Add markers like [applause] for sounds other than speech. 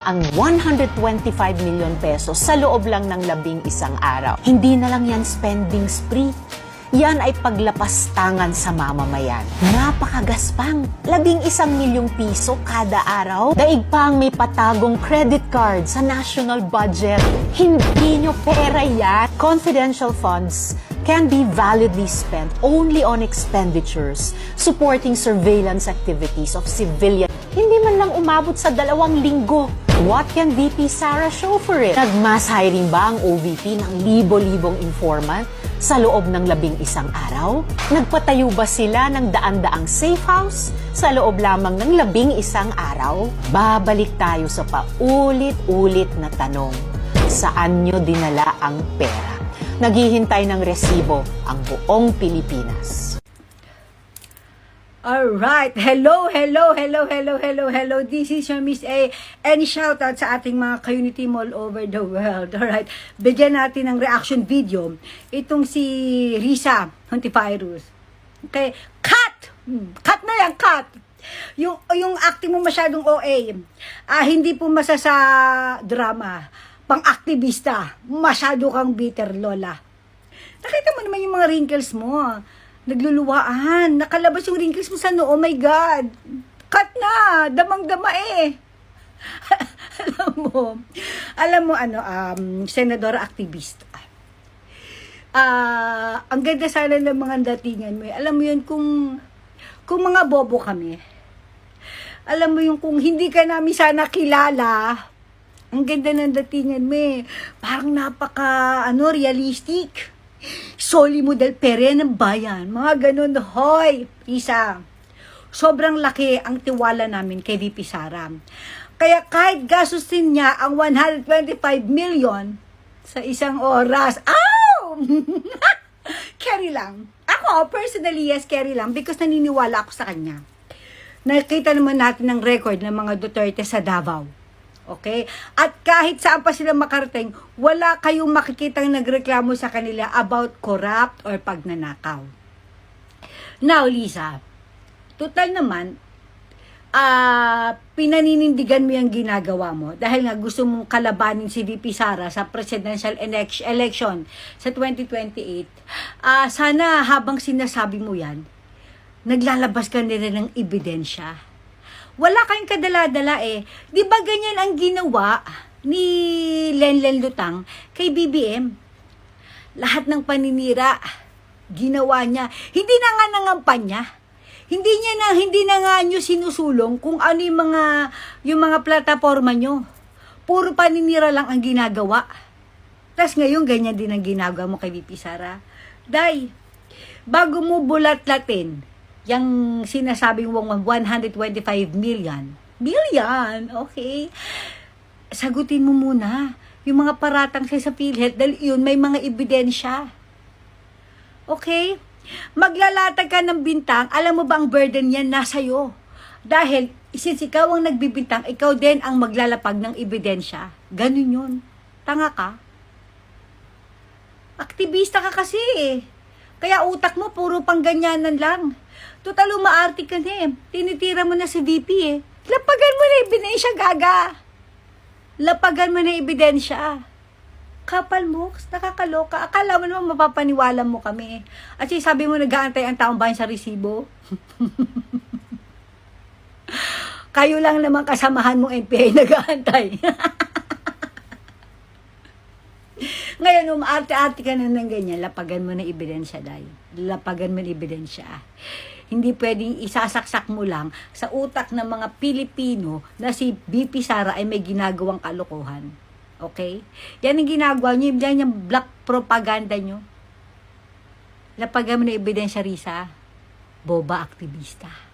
ang 125 million pesos sa loob lang ng labing isang araw. Hindi na lang yan spending spree. Yan ay paglapastangan sa mamamayan. Napakagaspang. Labing isang milyong piso kada araw. Daig pa ang may patagong credit card sa national budget. Hindi nyo pera yan. Confidential funds can be validly spent only on expenditures supporting surveillance activities of civilian. Hindi man lang umabot sa dalawang linggo. What can VP Sara show for it? Nagmass hiring ba ang OVP ng libo-libong informant sa loob ng labing isang araw? Nagpatayo ba sila ng daan-daang safe house sa loob lamang ng labing isang araw? Babalik tayo sa paulit-ulit na tanong. Saan nyo dinala ang pera? Naghihintay ng resibo ang buong Pilipinas. Alright. Hello, hello, hello, hello, hello, hello. This is your Miss A. And shout out sa ating mga community all over the world. [laughs] Alright. Bigyan natin ng reaction video. Itong si Risa Hontivirus. Okay. Cut! Hmm, Cut na yan, cut! Yung, yung acting mo masyadong OA. Ah, hindi po masa sa drama. Pang-aktivista. Masyado kang bitter, Lola. Nakita mo naman yung mga wrinkles mo. Nagluluwaan. Nakalabas yung wrinkles mo sa noo. Oh my God. Cut na. Damang-dama eh. [laughs] alam mo, alam mo ano, um, senadora activist. Ah, ang ganda sana ng mga datingan mo. eh. Alam mo yun, kung, kung mga bobo kami, alam mo yung kung hindi ka namin sana kilala, ang ganda ng datingan mo eh. Parang napaka, ano, realistic. Soli mo del pere ng bayan. Mga ganun, hoy, isa. Sobrang laki ang tiwala namin kay VP Sara. Kaya kahit gastusin niya ang 125 million sa isang oras, ow! [laughs] carry lang. Ako, personally, yes, carry lang because naniniwala ako sa kanya. Nakita naman natin ng record ng mga Duterte sa Davao. Okay? At kahit saan pa sila makarating, wala kayong makikitang nagreklamo sa kanila about corrupt or pagnanakaw. Now, Lisa, total naman, ah pinaninindigan mo yung ginagawa mo dahil nga gusto mong kalabanin si VP Sara sa presidential elec- election sa 2028. Ah sana habang sinasabi mo yan, naglalabas ka nila ng ebidensya wala kayong kadala-dala eh. Di ba ganyan ang ginawa ni Lenlen Lutang kay BBM? Lahat ng paninira, ginawa niya. Hindi na nga nangampanya. Hindi niya na, hindi na nga nyo sinusulong kung ano yung mga, yung mga plataforma nyo. Puro paninira lang ang ginagawa. Tapos ngayon, ganyan din ang ginagawa mo kay VP Sara. Day, bago mo bulat-latin, yung sinasabing wong 125 million. Million, okay. Sagutin mo muna yung mga paratang sa sa PhilHealth dahil yun may mga ebidensya. Okay? Maglalatag ka ng bintang, alam mo ba ang burden yan nasa iyo? Dahil since ikaw ang nagbibintang, ikaw din ang maglalapag ng ebidensya. Ganun yun. Tanga ka. Aktivista ka kasi eh. Kaya utak mo puro pangganyanan lang. Total umaarte ka na eh. Tinitira mo na si VP eh. Lapagan mo na ebidensya, gaga. Lapagan mo na ebidensya. Kapal mo, nakakaloka. Akala mo naman mapapaniwala mo kami. At sabi mo nag-aantay ang taong bayan sa resibo. [laughs] Kayo lang naman kasamahan mo NPA [laughs] nag-aantay. [laughs] Ngayon, umaarte-arte ka na ng ganyan, lapagan mo na ebidensya, day. Lapagan mo na ebidensya. Hindi pwedeng isasaksak mo lang sa utak ng mga Pilipino na si BP Sara ay may ginagawang kalokohan. Okay? Yan ang ginagawa nyo, yan yung black propaganda nyo. Lapagan mo na ebidensya, Risa. Boba aktivista.